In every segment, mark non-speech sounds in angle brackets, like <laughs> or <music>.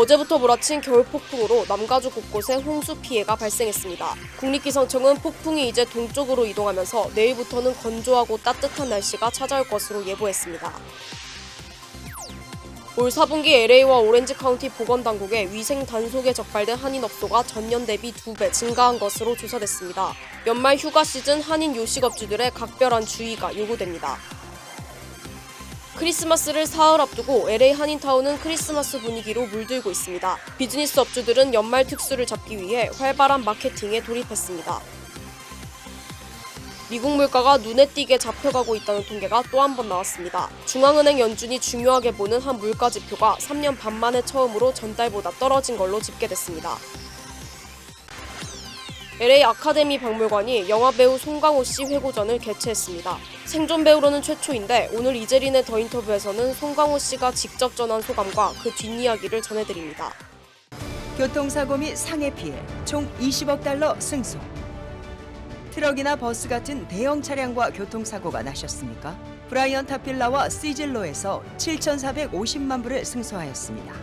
어제부터 몰아친 겨울 폭풍으로 남가주 곳곳에 홍수 피해가 발생했습니다. 국립기상청은 폭풍이 이제 동쪽으로 이동하면서 내일부터는 건조하고 따뜻한 날씨가 찾아올 것으로 예보했습니다. 올 4분기 LA와 오렌지 카운티 보건당국의 위생 단속에 적발된 한인업소가 전년 대비 2배 증가한 것으로 조사됐습니다. 연말 휴가 시즌 한인 요식업주들의 각별한 주의가 요구됩니다. 크리스마스를 사흘 앞두고 LA 한인타운은 크리스마스 분위기로 물들고 있습니다. 비즈니스 업주들은 연말 특수를 잡기 위해 활발한 마케팅에 돌입했습니다. 미국 물가가 눈에 띄게 잡혀가고 있다는 통계가 또 한 번 나왔습니다. 중앙은행 연준이 중요하게 보는 한 물가 지표가 3년 반 만에 처음으로 전달보다 떨어진 걸로 집계됐습니다. LA 아카데미 박물관이 영화배우 송강호 씨 회고전을 개최했습니다. 생존 배우로는 최초인데 오늘 이재린의 더 인터뷰에서는 송강호 씨가 직접 전한 소감과 그 뒷이야기를 전해드립니다. 교통사고 및 상해 피해 총 20억 달러 승소. 트럭이나 버스 같은 대형 차량과 교통사고가 나셨습니까? 브라이언 타필라와 시즐로에서 7,450만 불을 승소하였습니다.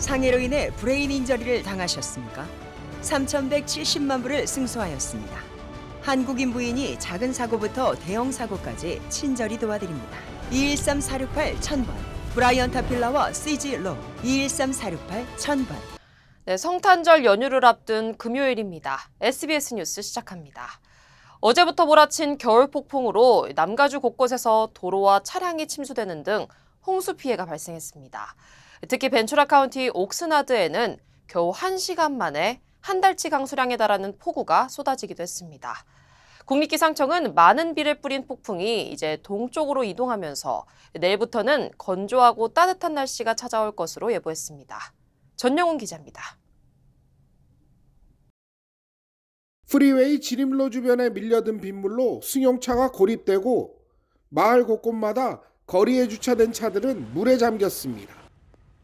상해로 인해 브레인 인저리를 당하셨습니까? 3,170만 불을 승소하였습니다. 한국인 부인이 작은 사고부터 대형 사고까지 친절히 도와드립니다. 213-468 1000번 브라이언 타필라와 시즐로 213-468 1000번 네, 성탄절 연휴를 앞둔 금요일입니다. SBS 뉴스 시작합니다. 어제부터 몰아친 겨울 폭풍으로 남가주 곳곳에서 도로와 차량이 침수되는 등 홍수 피해가 발생했습니다. 특히 벤츄라 카운티 옥스나드에는 겨우 1시간 만에 한 달치 강수량에 달하는 폭우가 쏟아지기도 했습니다. 국립기상청은 많은 비를 뿌린 폭풍이 이제 동쪽으로 이동하면서 내일부터는 건조하고 따뜻한 날씨가 찾아올 것으로 예보했습니다. 전영훈 기자입니다. 프리웨이 지림로 주변에 밀려든 빗물로 승용차가 고립되고 마을 곳곳마다 거리에 주차된 차들은 물에 잠겼습니다.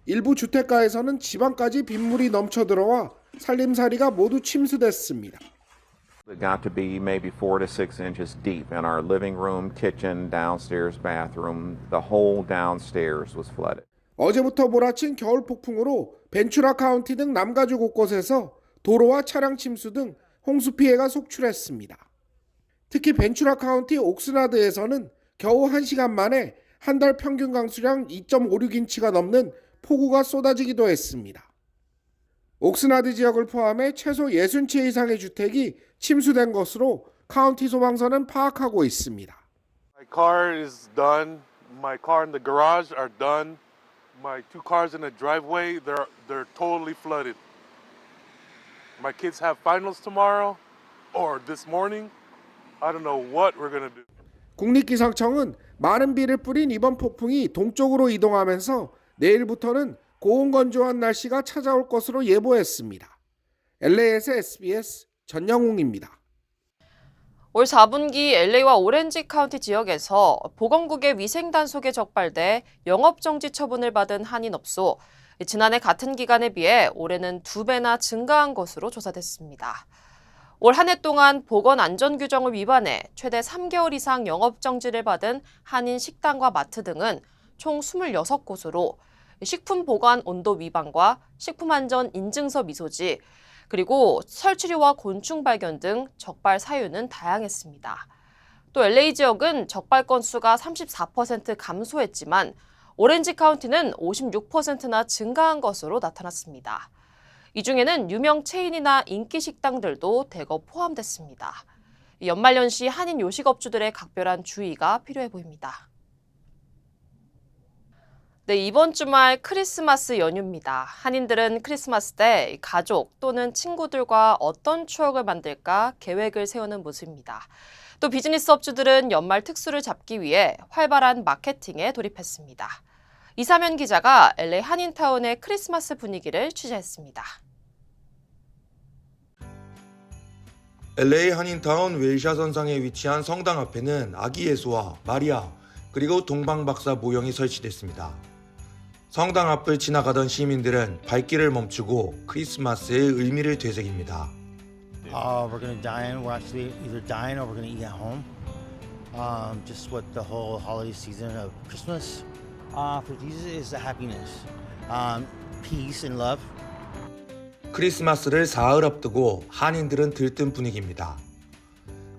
일부 주택가에서는 지방까지 빗물이 넘쳐 들어와 살림살이가 모두 침수됐습니다. It got to be maybe four to six inches deep in our living room, kitchen, downstairs bathroom. The whole downstairs was flooded. 어제부터 몰아친 겨울 폭풍으로 벤츄라 카운티 등 남가주 곳곳에서 도로와 차량 침수 등 홍수 피해가 속출했습니다. 특히 벤츄라 카운티 옥스나드에서는 겨우 1시간 만에 한 달 평균 강수량 2.56인치가 넘는 폭우가 쏟아지기도 했습니다. 옥스나드 지역을 포함해 최소 60채 이상의 주택이 침수된 것으로 카운티 소방서는 파악하고 있습니다. My car is done. My car in the garage are done. My two cars in the driveway, they're they're totally flooded. My kids have finals tomorrow or this morning. I don't know what we're going to do. 국립기상청은 많은 비를 뿌린 이번 폭풍이 동쪽으로 이동하면서 내일부터는 고온건조한 날씨가 찾아올 것으로 예보했습니다. LA에서 SBS 전영웅입니다. 올 4분기 LA와 오렌지 카운티 지역에서 보건국의 위생 단속에 적발돼 영업 정지 처분을 받은 한인업소 지난해 같은 기간에 비해 올해는 두 배나 증가한 것으로 조사됐습니다. 올 한 해 동안 보건 안전 규정을 위반해 최대 3개월 이상 영업 정지를 받은 한인 식당과 마트 등은 총 26곳으로 식품 보관 온도 위반과 식품 안전 인증서 미소지 그리고 설치류와 곤충 발견 등 적발 사유는 다양했습니다. 또 LA 지역은 적발 건수가 34% 감소했지만 오렌지 카운티는 56%나 증가한 것으로 나타났습니다. 이 중에는 유명 체인이나 인기 식당들도 대거 포함됐습니다. 연말연시 한인 요식업주들의 각별한 주의가 필요해 보입니다. 네, 이번 주말 크리스마스 연휴입니다. 한인들은 크리스마스 때 가족 또는 친구들과 어떤 추억을 만들까 계획을 세우는 모습입니다. 또 비즈니스 업주들은 연말 특수를 잡기 위해 활발한 마케팅에 돌입했습니다. 이사면 기자가 LA 한인타운의 크리스마스 분위기를 취재했습니다. LA 한인타운 웰샤 선상에 위치한 성당 앞에는 아기 예수와 마리아 그리고 동방박사 모형이 설치됐습니다. 성당 앞을 지나가던 시민들은 발길을 멈추고 크리스마스의 의미를 되새깁니다. Uh, we're gonna dine. We're actually either dine or we're gonna eat at home. Um, just what the whole holiday season of Christmas uh, for Jesus is the happiness. Um, peace and love. 크리스마스를 사흘 앞두고 한인들은 들뜬 분위기입니다.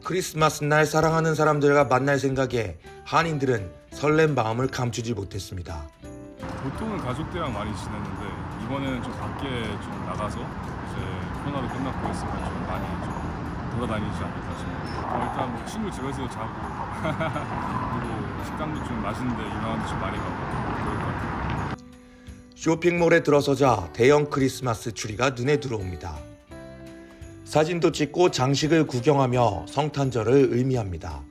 크리스마스 날 사랑하는 사람들과 만날 생각에 한인들은 설렘 마음을 감추지 못했습니다. 보통은 가족들이랑 많이 지냈는데 이번에는 좀 밖에 좀 나가서 이제 코로나도 끝났고 했으면 좀 많이 좀 돌아다니지 않을까 싶어요. 어, 일단 뭐 친구 집에서 자고 <laughs> 그리고 식당도 좀 맛있는 데 유명한 데좀 많이 가고 그럴 것 같아요. 쇼핑몰에 들어서자 대형 크리스마스 추리가 눈에 들어옵니다. 사진도 찍고 장식을 구경하며 성탄절을 의미합니다.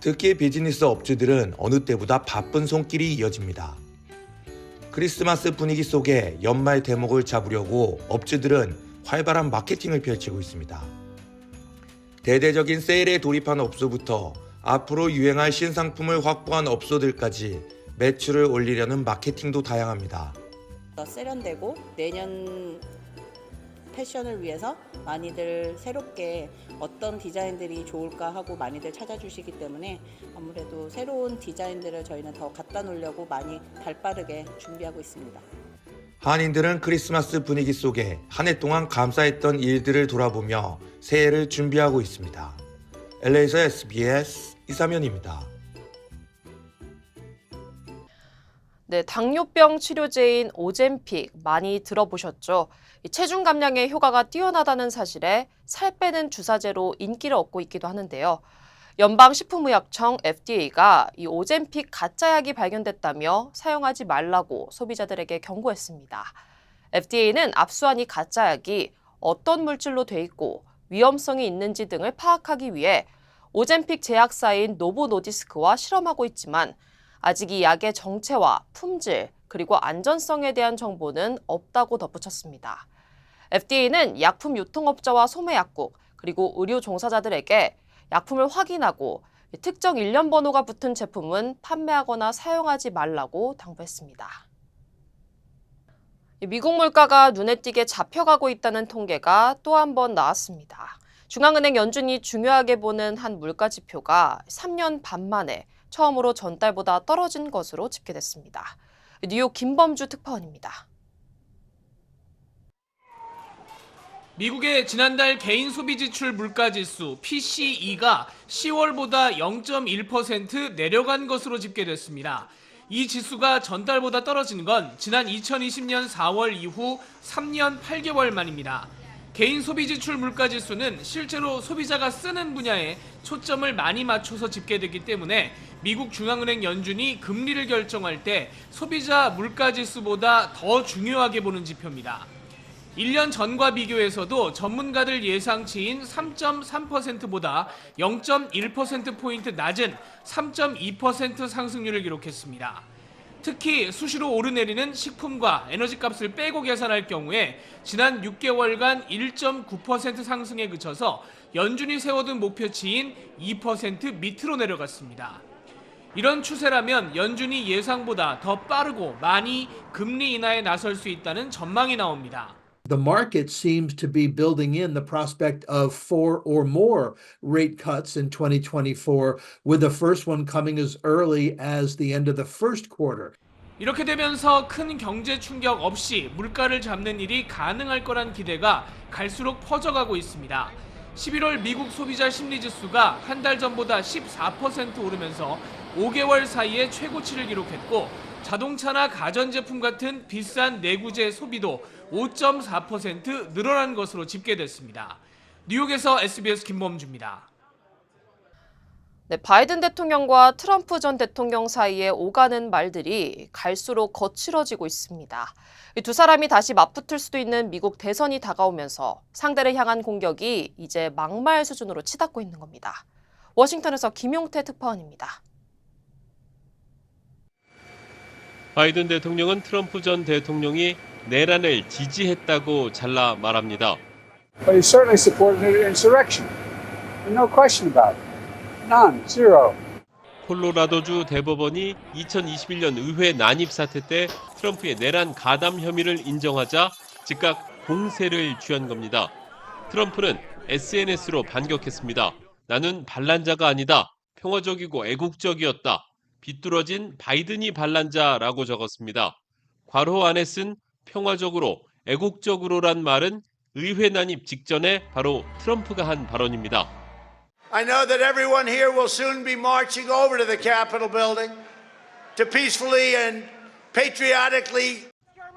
특히 비즈니스 업주들은 어느 때보다 바쁜 손길이 이어집니다. 크리스마스 분위기 속에 연말 대목을 잡으려고 업주들은 활발한 마케팅을 펼치고 있습니다. 대대적인 세일에 돌입한 업소부터 앞으로 유행할 신상품을 확보한 업소들까지 매출을 올리려는 마케팅도 다양합니다. 더 세련되고 내년 패션을 위해서 많이들 새롭게 어떤 디자인들이 좋을까 하고 많이들 찾아주시기 때문에 아무래도 새로운 디자인들을 저희는 더 갖다 놓으려고 많이 발빠르게 준비하고 있습니다. 한인들은 크리스마스 분위기 속에 한 해 동안 감사했던 일들을 돌아보며 새해를 준비하고 있습니다. LA에서 SBS 이사면입니다. 네, 당뇨병 치료제인 오젬픽 많이 들어보셨죠? 이 체중 감량에 효과가 뛰어나다는 사실에 살 빼는 주사제로 인기를 얻고 있기도 하는데요. 연방 식품의약청 FDA가 이 오젬픽 가짜약이 발견됐다며 사용하지 말라고 소비자들에게 경고했습니다. FDA는 압수한 이 가짜약이 어떤 물질로 돼 있고 위험성이 있는지 등을 파악하기 위해 오젬픽 제약사인 노보노디스크와 실험하고 있지만 아직 이 약의 정체와 품질 그리고 안전성에 대한 정보는 없다고 덧붙였습니다. FDA는 약품 유통업자와 소매약국 그리고 의료 종사자들에게 약품을 확인하고 특정 일련 번호가 붙은 제품은 판매하거나 사용하지 말라고 당부했습니다. 미국 물가가 눈에 띄게 잡혀가고 있다는 통계가 또 한 번 나왔습니다. 중앙은행 연준이 중요하게 보는 한 물가 지표가 3년 반 만에 처음으로 전달보다 떨어진 것으로 집계됐습니다. 뉴욕 김범주 특파원입니다. 미국의 지난달 개인 소비 지출 물가 지수 PCE가 10월보다 0.1% 내려간 것으로 집계됐습니다. 이 지수가 전달보다 떨어진 건 지난 2020년 4월 이후 3년 8개월 만입니다. 개인 소비 지출 물가 지수는 실제로 소비자가 쓰는 분야에 초점을 많이 맞춰서 집계되기 때문에 미국 중앙은행 연준이 금리를 결정할 때 소비자 물가 지수보다 더 중요하게 보는 지표입니다. 1년 전과 비교해서도 전문가들 예상치인 3.3%보다 0.1%포인트 낮은 3.2% 상승률을 기록했습니다. 특히 수시로 오르내리는 식품과 에너지 값을 빼고 계산할 경우에 지난 6개월간 1.9% 상승에 그쳐서 연준이 세워둔 목표치인 2% 밑으로 내려갔습니다. 이런 추세라면 연준이 예상보다 더 빠르고 많이 금리 인하에 나설 수 있다는 전망이 나옵니다. The market seems to be building in the prospect of four or more rate cuts in 2024, with the first one coming as early as the end of the first quarter. 이렇게 되면서 큰 경제 충격 없이 물가를 잡는 일이 가능할 거란 기대가 갈수록 퍼져가고 있습니다. 11월 미국 소비자 심리 지수가 한 달 전보다 14% 오르면서 5개월 사이에 최고치를 기록했고 자동차나 가전제품 같은 비싼 내구재 소비도 5.4% 늘어난 것으로 집계됐습니다. 뉴욕에서 SBS 김범주입니다. 네, 바이든 대통령과 트럼프 전 대통령 사이에 오가는 말들이 갈수록 거칠어지고 있습니다. 이두 사람이 다시 맞붙을 수도 있는 미국 대선이 다가오면서 상대를 향한 공격이 이제 막말 수준으로 치닫고 있는 겁니다. 워싱턴에서 김용태 특파원입니다. 바이든 대통령은 트럼프 전 대통령이 내란을 지지했다고 잘라 말합니다. But he certainly supported insurrection. No question about it. None. Zero. 콜로라도주 대법원이 2021년 의회 난입 사태 때 트럼프의 내란 가담 혐의를 인정하자 즉각 공세를 취한 겁니다. 트럼프는 SNS로 반격했습니다. 나는 반란자가 아니다. 평화적이고 애국적이었다. 비뚤어진 바이든이 반란자라고 적었습니다. 괄호 안에 쓴 평화적으로, 애국적으로란 말은 의회 난입 직전에 바로 트럼프가 한 발언입니다. I know that everyone here will soon be marching over to the Capitol building to peacefully and patriotically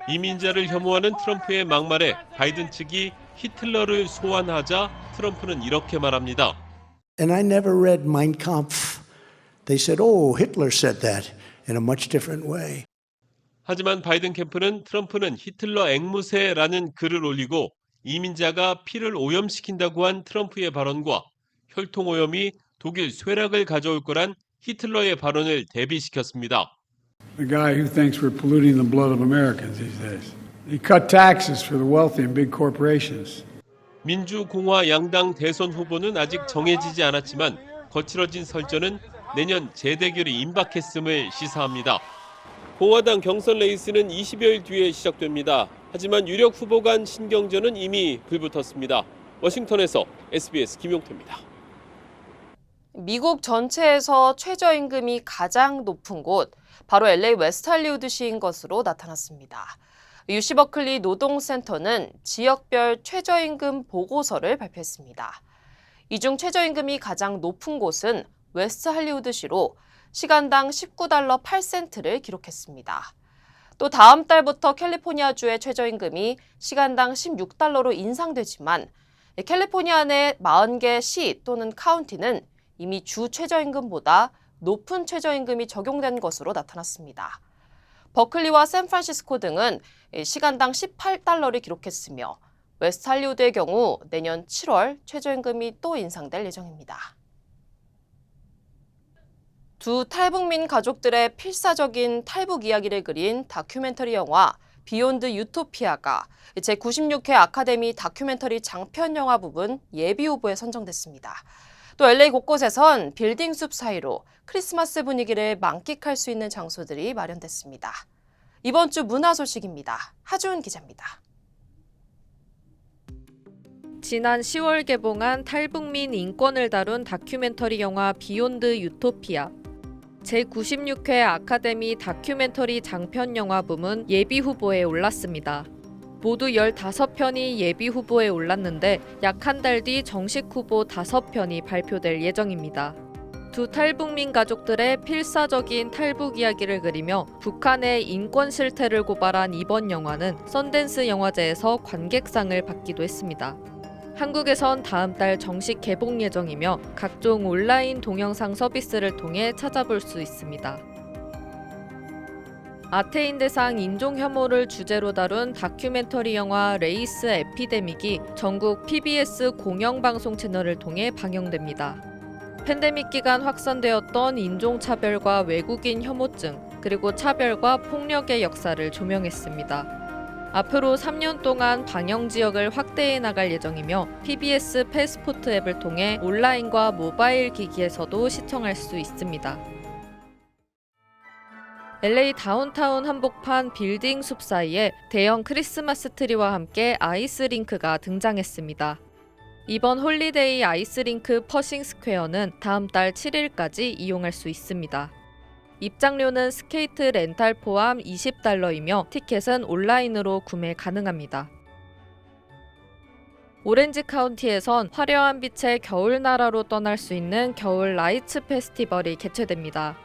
이민자를 혐오하는 트럼프의 막말에 바이든 측이 히틀러를 소환하자 트럼프는 이렇게 말합니다. And I never read Mein Kampf. They said, oh, Hitler said that in a much different way. 하지만 바이든 캠프는 트럼프는 히틀러 앵무새라는 글을 올리고 이민자가 피를 오염시킨다고 한 트럼프의 발언과 혈통 오염이 독일 쇠락을 가져올 거란 히틀러의 발언을 대비시켰습니다. The guy who thinks we're polluting the blood of Americans these days. He cut taxes for the wealthy and big corporations. 민주 공화 양당 대선 후보는 아직 정해지지 않았지만 거칠어진 설전은 내년 재대결이 임박했음을 시사합니다. 공화당 경선 레이스는 20여일 뒤에 시작됩니다. 하지만 유력 후보 간 신경전은 이미 불붙었습니다. 워싱턴에서 SBS 김용태입니다. 미국 전체에서 최저임금이 가장 높은 곳, 바로 LA 웨스트 할리우드시인 것으로 나타났습니다. 유시 버클리 노동센터는 지역별 최저임금 보고서를 발표했습니다. 이 중 최저임금이 가장 높은 곳은 웨스트 할리우드시로 시간당 19달러 8센트를 기록했습니다. 또 다음 달부터 캘리포니아주의 최저임금이 시간당 16달러로 인상되지만 캘리포니아 내 40개 시 또는 카운티는 이미 주 최저임금보다 높은 최저임금이 적용된 것으로 나타났습니다. 버클리와 샌프란시스코 등은 시간당 18달러를 기록했으며 웨스트 할리우드의 경우 내년 7월 최저임금이 또 인상될 예정입니다. 두 탈북민 가족들의 필사적인 탈북 이야기를 그린 다큐멘터리 영화 비욘드 유토피아가 제96회 아카데미 다큐멘터리 장편 영화 부분 예비 후보에 선정됐습니다. 또 LA 곳곳에선 빌딩 숲 사이로 크리스마스 분위기를 만끽할 수 있는 장소들이 마련됐습니다. 이번 주 문화 소식입니다. 하주은 기자입니다. 지난 10월 개봉한 탈북민 인권을 다룬 다큐멘터리 영화 비욘드 유토피아. 제96회 아카데미 다큐멘터리 장편 영화 부문 예비 후보에 올랐습니다. 모두 15편이 예비 후보에 올랐는데 약 한 달 뒤 정식 후보 5편이 발표될 예정입니다. 두 탈북민 가족들의 필사적인 탈북 이야기를 그리며 북한의 인권 실태를 고발한 이번 영화는 썬댄스 영화제에서 관객상을 받기도 했습니다. 한국에선 다음 달 정식 개봉 예정이며 각종 온라인 동영상 서비스를 통해 찾아볼 수 있습니다. 아테인 대상 인종 혐오를 주제로 다룬 다큐멘터리 영화 레이스 에피데믹이 전국 PBS 공영방송 채널을 통해 방영됩니다. 팬데믹 기간 확산되었던 인종차별과 외국인 혐오증, 그리고 차별과 폭력의 역사를 조명했습니다. 앞으로 3년 동안 방영 지역을 확대해 나갈 예정이며 PBS 패스포트 앱을 통해 온라인과 모바일 기기에서도 시청할 수 있습니다. LA 다운타운 한복판 빌딩 숲 사이에 대형 크리스마스 트리와 함께 아이스링크가 등장했습니다. 이번 홀리데이 아이스링크 퍼싱 스퀘어는 다음 달 7일까지 이용할 수 있습니다. 입장료는 스케이트 렌탈 포함 20달러이며 티켓은 온라인으로 구매 가능합니다. 오렌지 카운티에선 화려한 빛의 겨울 나라로 떠날 수 있는 겨울 라이츠 페스티벌이 개최됩니다.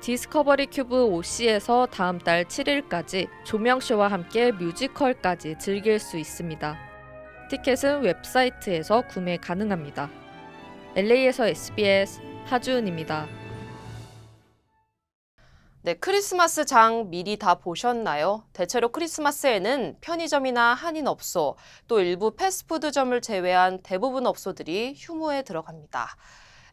디스커버리 큐브 OC에서 다음 달 7일까지 조명쇼와 함께 뮤지컬까지 즐길 수 있습니다. 티켓은 웹사이트에서 구매 가능합니다. LA에서 SBS 하주은입니다. 네, 크리스마스 장 미리 다 보셨나요? 대체로 크리스마스에는 편의점이나 한인업소, 또 일부 패스트푸드점을 제외한 대부분 업소들이 휴무에 들어갑니다.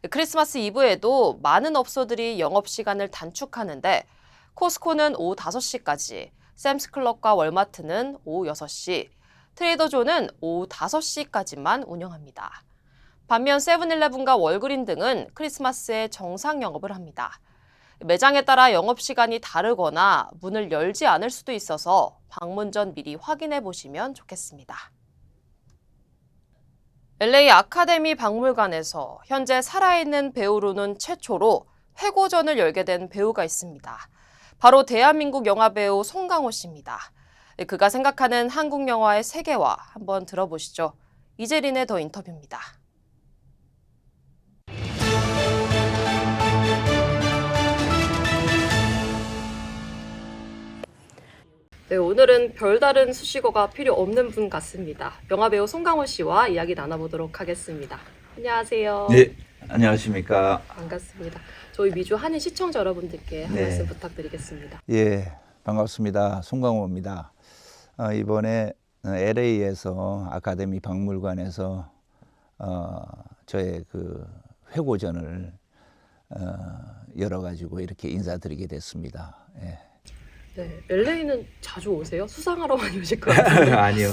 크리스마스 이브에도 많은 업소들이 영업시간을 단축하는데 코스코는 오후 5시까지, 샘스클럽과 월마트는 오후 6시, 트레이더조는 오후 5시까지만 운영합니다. 반면 세븐일레븐과 월그린 등은 크리스마스에 정상 영업을 합니다. 매장에 따라 영업시간이 다르거나 문을 열지 않을 수도 있어서 방문 전 미리 확인해 보시면 좋겠습니다. LA 아카데미 박물관에서 현재 살아있는 배우로는 최초로 회고전을 열게 된 배우가 있습니다. 바로 대한민국 영화배우 송강호 씨입니다. 네, 그가 생각하는 한국 영화의 세계화 한번 들어보시죠. 이재린의 더 인터뷰입니다. 오늘은 별다른 수식어가 필요 없는 분 같습니다. 영화배우 송강호 씨와 이야기 나눠보도록 하겠습니다. 안녕하세요. 네, 안녕하십니까. 반갑습니다. 저희 미주 한인 시청자 여러분들께 한 네. 말씀 부탁드리겠습니다. 예, 반갑습니다. 송강호입니다. 어, 이번에 LA에서 아카데미 박물관에서 어, 저의 그 회고전을 어, 열어가지고 이렇게 인사드리게 됐습니다. 예. 네, LA는 자주 오세요? 수상하러 많이 <laughs> 오실 것 <laughs> 같은데. 아니요.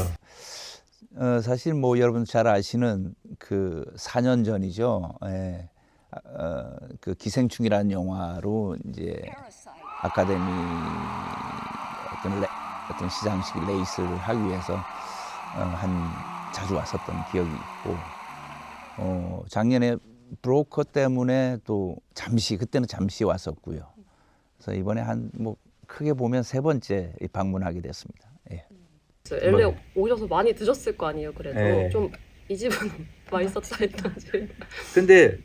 어, 사실 뭐 여러분 잘 아시는 그 4년 전이죠. 예. 아, 어, 그 기생충이라는 영화로 이제 아카데미 어떤 레, 어떤 시상식 레이스를 하기 위해서 어, 한 자주 왔었던 기억이 있고 어, 작년에 브로커 때문에 또 잠시 그때는 잠시 왔었고요. 그래서 이번에 한뭐 크게 보면 세 번째 방문하게 됐습니다. 예. LA 뭐. 오셔서 많이 드셨을 거 아니에요. 그래도 네. 좀이 집은 <laughs> 맛있었다 했던지. 근데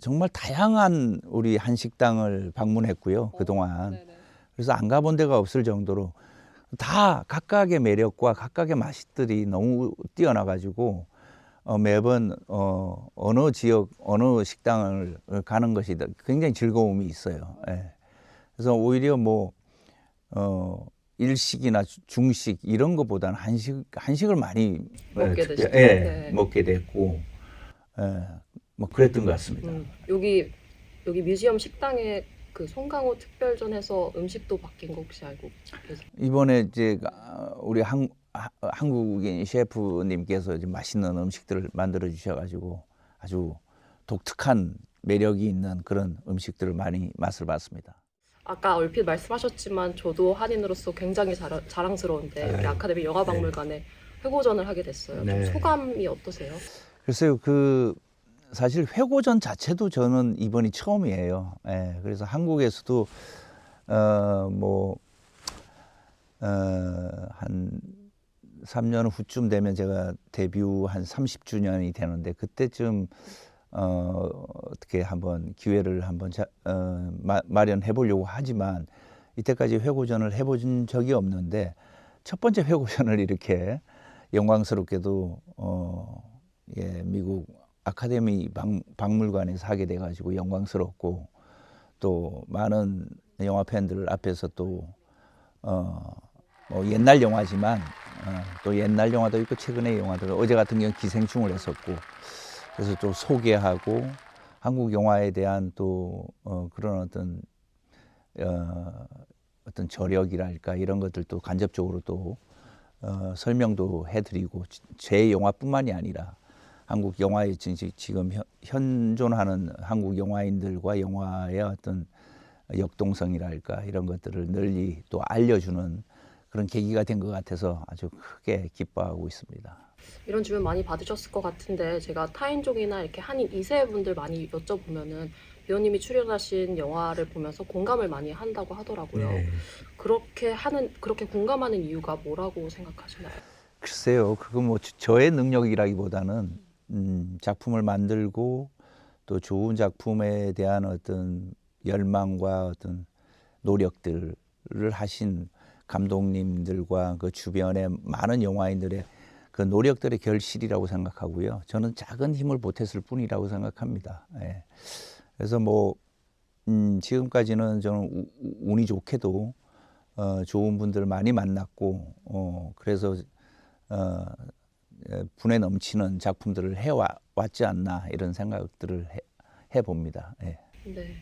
정말 다양한 우리 한식당을 방문했고요 그동안 그래서 안 가본 데가 없을 정도로 다 각각의 매력과 각각의 맛들이 너무 뛰어나 가지고 어, 매번 어, 어느 지역 어느 식당을 가는 것이 굉장히 즐거움이 있어요. 예. 그래서 오히려 뭐 어, 일식이나 주- 중식 이런 것보다는 한식 한식을 많이 먹게 예, 되시죠? 예, 네. 먹게 됐고 예, 뭐 그랬던 것 같습니다. 음, 여기 여기 뮤지엄 식당에 그 송강호 특별전에서 음식도 바뀐 거 혹시 알고 계세요? 이번에 이제 아, 우리 한, 하- 한국인 셰프님께서 이제 맛있는 음식들을 만들어 주셔가지고 아주 독특한 매력이 있는 그런 음식들을 많이 맛을 봤습니다. 아까 얼핏 말씀하셨지만 저도 한인으로서 굉장히 자랑, 자랑스러운데 우리 네. 아카데미 영화박물관에 회고전을 하게 됐어요. 네. 좀 소감이 어떠세요? 글쎄요, 그 사실 회고전 자체도 저는 이번이 처음이에요. 예, 그래서 한국에서도 어뭐 어, 한 3년 후쯤 되면 제가 데뷔 한 30주년이 되는데 그때쯤 어, 어떻게 한번 기회를 한번 자, 어, 마, 마련해 보려고 하지만 이때까지 회고전을 해본 적이 없는데 첫 번째 회고전을 이렇게 영광스럽게도 어, 예, 미국 아카데미 박, 박물관에서 하게 돼가지고 영광스럽고 또 많은 영화 팬들 앞에서 또 어, 뭐 옛날 영화지만 어, 또 옛날 영화도 있고 최근의 영화들 어제 같은 경우 기생충을 했었고 그래서 또 소개하고 한국 영화에 대한 또 어, 그런 어떤 어, 어떤 저력이랄까 이런 것들도 간접적으로 또 어, 설명도 해드리고 지- 제 영화뿐만이 아니라 한국 지- 지금 현- 현존하는 한국 영화인들과 영화의 어떤 역동성이랄까 이런 것들을 널리 또 알려주는 그런 계기가 된 것 같아서 아주 크게 기뻐하고 있습니다. 이런 질문 많이 받으셨을 것 같은데 제가 타인족이나 이렇게 한인 2세 분들 많이 여쭤보면은 배우님이 출연하신 영화를 보면서 공감을 많이 한다고 하더라고요. 네. 그렇게 하는 그렇게 공감하는 이유가 뭐라고 생각하시나요? 글쎄요, 그거 뭐 저- 저의 능력이라기보다는 음, 작품을 만들고 또 좋은 작품에 대한 어떤 열망과 어떤 노력들을 하신 감독님들과 그 주변의 많은 영화인들의 그 노력들의 결실이라고 생각하고요. 저는 작은 힘을 보탰을 뿐이라고 생각합니다. 예. 그래서 뭐 음, 지금까지는 저는 우- 우- 운이 좋게도 어, 좋은 분들 많이 만났고 어, 그래서 어, 에, 분에 넘치는 작품들을 해왔지 않나 이런 생각들을 해, 해봅니다. 예. 네.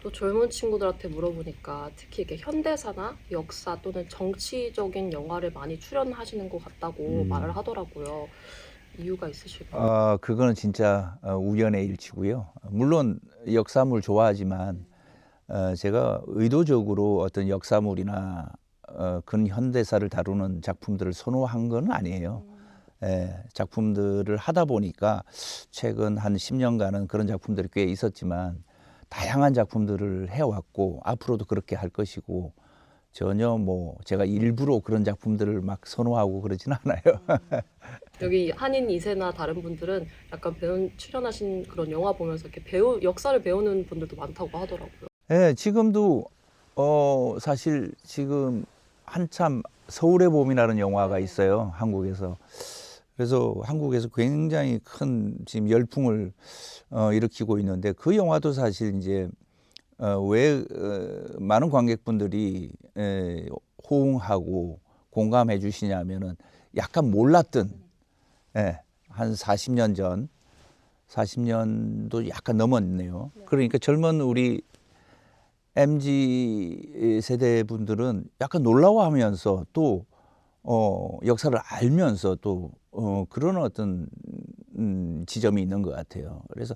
또 젊은 친구들한테 물어보니까 특히 이렇게 현대사나 역사 또는 정치적인 영화를 많이 출연하시는 것 같다고 음. 말을 하더라고요. 이유가 있으실까요? 어, 그거는 진짜 어, 우연의 일치고요. 물론 역사물 좋아하지만 어, 제가 의도적으로 어떤 역사물이나 어, 근현대사를 다루는 작품들을 선호한 건 아니에요. 예, 작품들을 하다 보니까 최근 한 10년간은 그런 작품들이 꽤 있었지만 다양한 작품들을 해왔고 앞으로도 그렇게 할 것이고 전혀 뭐 제가 일부러 그런 작품들을 막 선호하고 그러지는 않아요. <laughs> 여기 한인 2세나 다른 분들은 약간 배운 출연하신 그런 영화 보면서 이렇게 배우 역사를 배우는 분들도 많다고 하더라고요. 예, 지금도 어 사실 지금 한참 서울의 봄이라는 영화가 있어요. 한국에서. 그래서 한국에서 굉장히 큰 지금 열풍을 어, 일으키고 있는데 그 영화도 사실 이제 어, 왜 어, 많은 관객분들이 에, 호응하고 공감해 주시냐면은 약간 몰랐던 예, 한 40년 전 40년도 약간 넘었네요. 그러니까 젊은 우리 MZ 세대 분들은 약간 놀라워하면서 또 어, 역사를 알면서 또 어, 그런 어떤 음, 지점이 있는 것 같아요. 그래서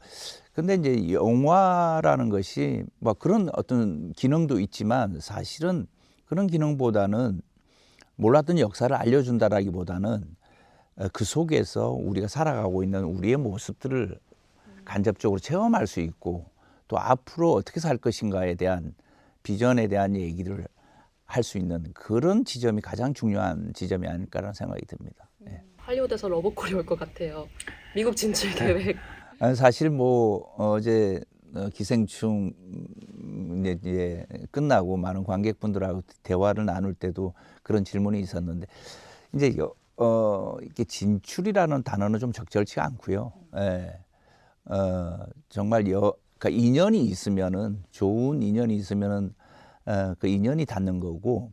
근데 이제 영화라는 것이 뭐 그런 어떤 기능도 있지만 사실은 그런 기능보다는 몰랐던 역사를 알려준다라기보다는 어, 그 속에서 우리가 살아가고 있는 우리의 모습들을 간접적으로 체험할 수 있고 또 앞으로 어떻게 살 것인가에 대한 비전에 대한 얘기를 할 수 있는 그런 지점이 가장 중요한 지점이 아닐까라는 생각이 듭니다. 예. 할리우드에서 러브콜이 올 것 같아요. 미국 진출 계획. 아니, 사실 뭐 어제 어, 기생충 음, 이제- 이제 끝나고 많은 관객분들하고 대화를 나눌 때도 그런 질문이 있었는데 이제 여- 어 이렇게 진출이라는 단어는 좀 적절치가 않고요. 예. 어 정말 여 그러니까 인연이 있으면은 좋은 인연이 있으면은 어, 그 인연이 닿는 거고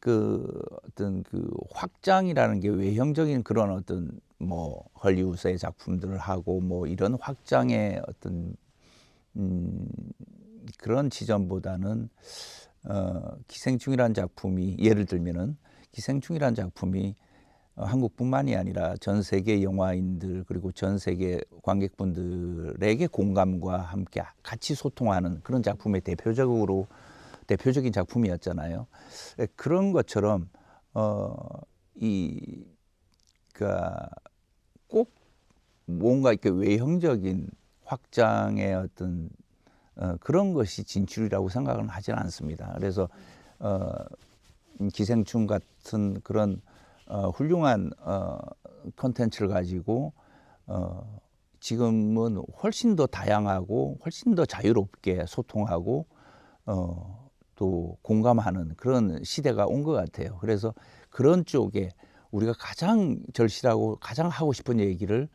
그 어떤 그 확장이라는 게 외형적인 그런 어떤 뭐 헐리우드의 작품들을 하고 뭐 이런 확장의 어떤 음 그런 지점보다는 어 기생충이라는 작품이 예를 들면은 기생충이라는 작품이 어, 한국뿐만이 아니라 전 세계 영화인들 그리고 전 세계 관객분들에게 공감과 함께 같이 소통하는 그런 작품의 대표적으로 대표적인 작품이었잖아요. 예, 그런 것처럼 어이 그러니까 꼭 뭔가 이렇게 외형적인 확장의 어떤 어, 그런 것이 진출이라고 생각은 하지는 않습니다. 그래서 어, 기생충 같은 그런 어, 훌륭한 어, 컨텐츠를 가지고 어, 지금은 훨씬 더 다양하고 훨씬 더 자유롭게 소통하고 어, 또 공감하는 그런 시대가 온 것 같아요. 그래서 그런 쪽에 우리가 가장 절실하고 가장 하고 싶은 얘기를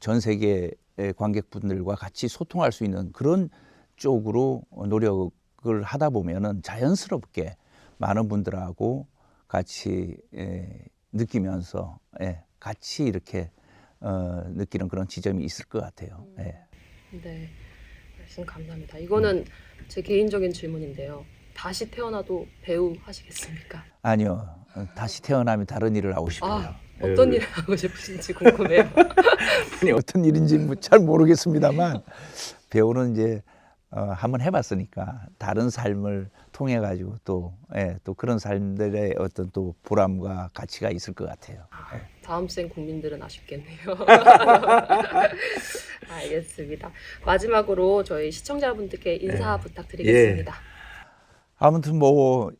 전 세계의 관객분들과 같이 소통할 수 있는 그런 쪽으로 노력을 하다 보면은 자연스럽게 많은 분들하고 같이 에, 느끼면서 예, 같이 이렇게 어, 느끼는 그런 지점이 있을 것 같아요. 예. 네, 말씀 감사합니다. 이거는 제 개인적인 질문인데요. 다시 태어나도 배우 하시겠습니까? 아니요, 어, 다시 태어나면 다른 일을 하고 싶어요. 아, 어떤 일을 하고 싶으신지 궁금해요. <laughs> 아니 어떤 일인지 뭐잘 모르겠습니다만 배우는 이제 어, 한번 해봤으니까 다른 삶을 통해 가지고 또, 예, 또 그런 삶들의 어떤 또 보람과 가치가 있을 것 같아요. 예. 다음 생 국민들은 아쉽겠네요. <laughs> 알겠습니다. 마지막으로 저희 시청자분들께 인사 예. 부탁드리겠습니다. 아무튼 뭐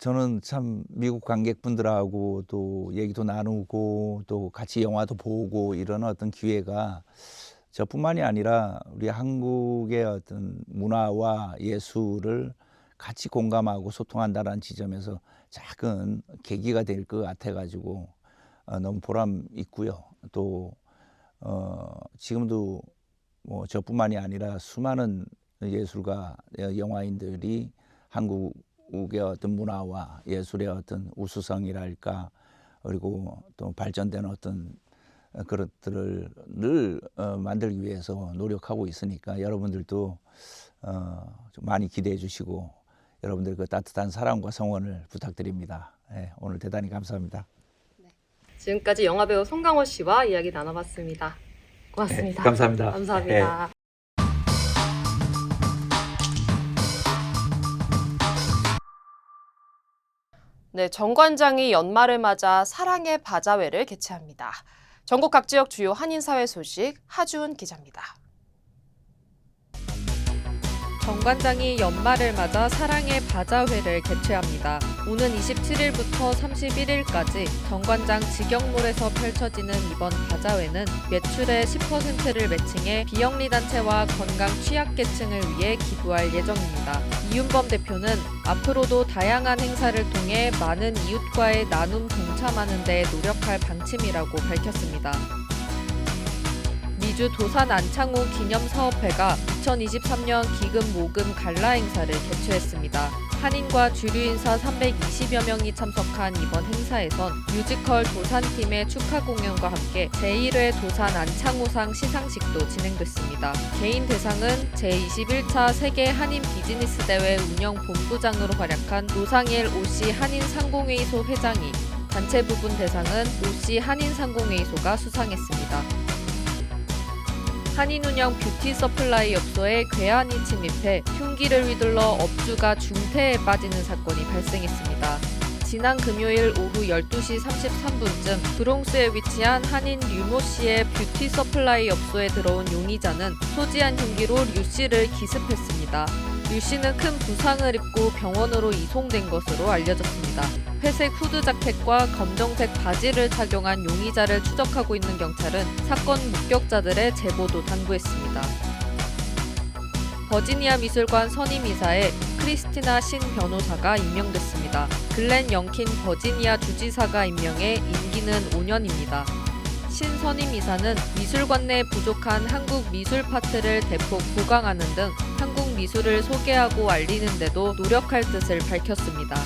저는 참 미국 관객분들하고 또 얘기도 나누고 또 같이 영화도 보고 이런 어떤 기회가 저뿐만이 아니라 우리 한국의 어떤 문화와 예술을 같이 공감하고 소통한다는 지점에서 작은 계기가 될 것 같아 가지고 어, 너무 보람 있고요. 또 어, 지금도 뭐 저뿐만이 아니라 수많은 예술가 영화인들이 한국의 어떤 문화와 예술의 어떤 우수성이랄까 그리고 또 발전되는 어떤 그것들을 늘 어, 만들기 위해서 노력하고 있으니까 여러분들도 어, 좀 많이 기대해 주시고 여러분들 그 따뜻한 사랑과 성원을 부탁드립니다. 예, 오늘 대단히 감사합니다. 지금까지 영화배우 송강호 씨와 이야기 나눠봤습니다. 고맙습니다. 네, 감사합니다. 감사합니다. 네, 정관장이 연말을 맞아 사랑의 바자회를 개최합니다. 전국 각 지역 주요 한인 사회 소식 하주은 기자입니다. 정관장이 연말을 맞아 사랑의 바자회를 개최합니다. 오는 27일부터 31일까지 정관장 직영몰에서 펼쳐지는 이번 바자회는 매출의 10%를 매칭해 비영리 단체와 건강 취약계층을 위해 기부할 예정입니다. 이윤범 대표는 앞으로도 다양한 행사를 통해 많은 이웃과의 나눔 동참하는 데 노력할 방침이라고 밝혔습니다. 미주 도산 안창호 기념사업회가 2023년 기금 모금 갈라 행사를 개최했습니다. 한인과 주류 인사 320여 명이 참석한 이번 행사에선 뮤지컬 도산팀의 축하 공연과 함께 제1회 도산 안창호상 시상식도 진행됐습니다. 개인 대상은 제21차 세계 한인 비즈니스 대회 운영 본부장으로 활약한 노상일 오씨 한인 상공회의소 회장이 단체 부분 대상은 오씨 한인 상공회의소가 수상했습니다. 한인운영 뷰티 서플라이 업소에 괴한이 침입해 흉기를 휘둘러 업주가 중태에 빠지는 사건이 발생했습니다. 지난 금요일 오후 12시 33분쯤 브롱스에 위치한 한인 류모 씨의 뷰티 서플라이 업소에 들어온 용의자는 소지한 흉기로 류 씨를 기습했습니다. 류 씨는 큰 부상을 입고 병원으로 이송된 것으로 알려졌습니다. 회색 후드 자켓과 검정색 바지를 착용한 용의자를 추적하고 있는 경찰은 사건 목격자들의 제보도 당부했습니다. 버지니아 미술관 선임이사에 크리스티나 신 변호사가 임명됐습니다. 글렌 영킨 버지니아 주지사가 임명해 임기는 5년입니다. 신 선임 이사는 미술관 내 부족한 한국 미술 파트를 대폭 보강하는 등 한국 미술을 소개하고 알리는 데도 노력할 뜻을 밝혔습니다.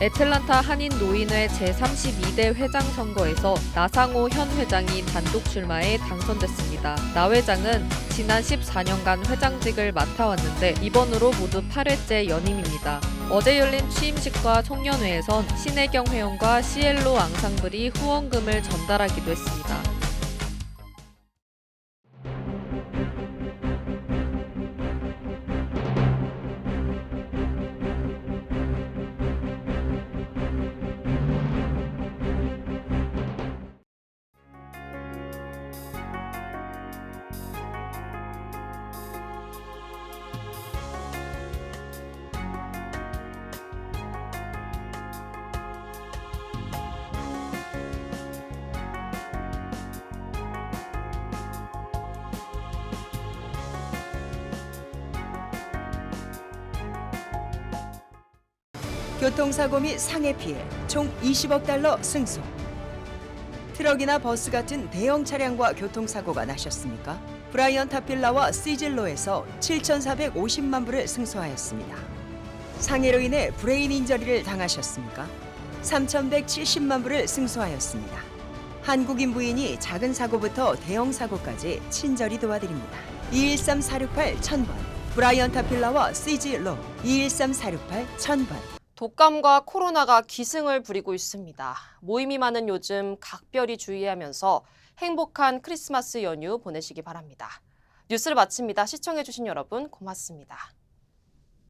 애틀란타 한인 노인회 제32대 회장 선거에서 나상호 현 회장이 단독 출마해 당선됐습니다. 나 회장은 지난 14년간 회장직을 맡아왔는데 이번으로 모두 8회째 연임입니다. 어제 열린 취임식과 송년회에선 신혜경 회원과 시엘로 앙상블이 후원금을 전달하기도 했습니다. 교통사고 및 상해 피해 총 20억 달러 승소. 트럭이나 버스 같은 대형 차량과 교통사고가 나셨습니까? 브라이언 타필라와 시즐로에서 7,450만 불을 승소하였습니다. 상해로 인해 브레인 인저리를 당하셨습니까? 3,170만 불을 승소하였습니다. 한국인 부인이 작은 사고부터 대형 사고까지 친절히 도와드립니다. 213-468-1000번 브라이언 타필라와 시즐로 213-468-1000번 독감과 코로나가 기승을 부리고 있습니다. 모임이 많은 요즘 각별히 주의하면서 행복한 크리스마스 연휴 보내시기 바랍니다. 뉴스를 마칩니다. 시청해주신 여러분 고맙습니다.